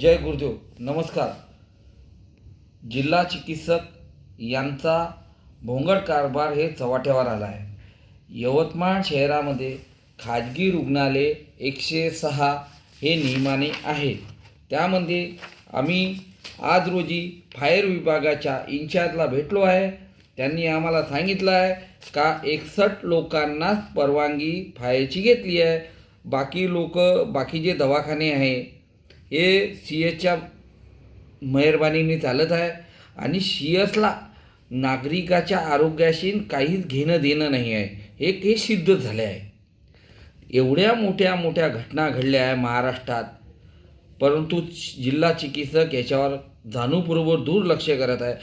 जय गुरुदेव. नमस्कार. जिल्हा चिकित्सक यांचा भोंगड कारभार हे चव्हाट्यावर आला आहे. यवतमाळ शहरामध्ये खाजगी रुग्णालय एकशे सहा हे नियमाने आहे. त्यामध्ये आम्ही आज रोजी फायर विभागाच्या इन्चार्जला भेटलो आहे. त्यांनी आम्हाला सांगितलं आहे का एकसष्ट लोकांनाच परवानगी फायरची घेतली आहे. बाकी लोक बाकी जे दवाखाने आहे हे सी एचच्या मेहरबानीने चालत आहे आणि सी एसला नागरिकाच्या आरोग्याशी काहीच घेणं देणं नाही आहे. एक हे सिद्ध झाले आहे. एवढ्या मोठ्या मोठ्या घटना घडल्या आहे महाराष्ट्रात. परंतु जिल्हा चिकित्सक याच्यावर जाणूपूर्वक दुर्लक्ष करत आहे.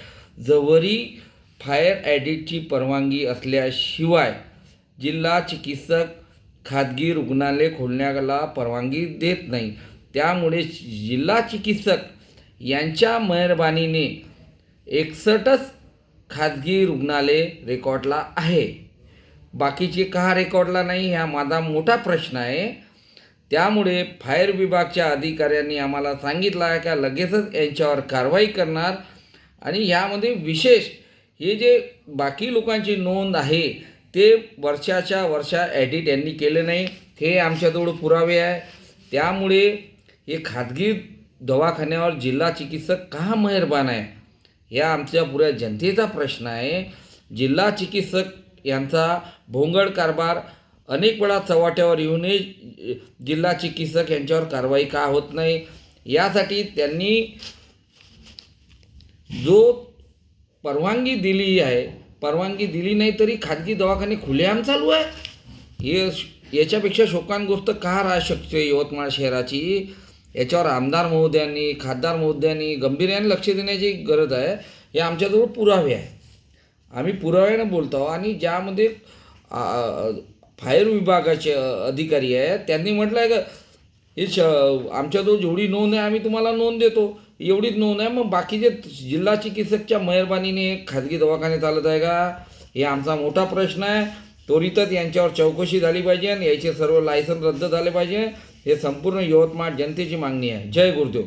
जवरी फायर ॲडिटची परवानगी असल्याशिवाय जिल्हा चिकित्सक खाजगी रुग्णालय खोलण्याला परवानगी देत नाही. त्यामुळे जिल्हा चिकित्सक यांच्या मेहरबानीने एकसटच खाजगी रुग्णालय रेकॉर्डला आहे. बाकीचे का रेकॉर्डला नाही हा माझा मोठा प्रश्न आहे. त्यामुळे फायर विभागच्या अधिकाऱ्यांनी आम्हाला सांगितलं आहे का लगेचच यांच्यावर कारवाई करणार. आणि यामध्ये विशेष हे जे बाकी लोकांची नोंद आहे ते वर्षाच्या वर्षा ॲडिट यांनी केले नाही. हे आमच्याजवळ पुरावे आहे. त्यामुळे हे खाजगी दवाखान्यावर जिल्हा चिकित्सक का मेहरबान आहे? या आमच्या पुऱ्या जनतेचा प्रश्न आहे. जिल्हा चिकित्सक यांचा भोंगड कारभार अनेक वेळा चव्हाट्यावर येऊनही जिल्हा चिकित्सक यांच्यावर कारवाई का होत नाही? यासाठी त्यांनी जो परवानगी दिली आहे परवानगी दिली नाही तरी खाजगी दवाखाने खुलेआम चालू आहे. हे श- याच्यापेक्षा शोकान गोष्ट का राहू शकते यवतमाळ शहराची? याच्यावर आमदार महोदयांनी खासदार महोदयांनी गंभीर्याने लक्ष देण्याची गरज आहे. हे आमच्याजवळ पुरावे आहे. आम्ही पुराव्यानं बोलतो आणि ज्यामध्ये फायर विभागाचे अधिकारी आहेत त्यांनी म्हटलं आहे का हे श आमच्याजवळ जेवढी नोंद आहे आम्ही तुम्हाला नोंद देतो. एवढीच नोंद आहे. मग बाकीचे जिल्हा चिकित्सकच्या मेहरबानीने खाजगी दवाखाने चालत आहे का? हे आमचा मोठा प्रश्न आहे. त्वरितच यांच्यावर चौकशी झाली पाहिजे आणि याचे सर्व लायसन रद्द झाले पाहिजे. हे संपूर्ण यवतमाळ जनतेची मागणी आहे. जय गुरुदेव.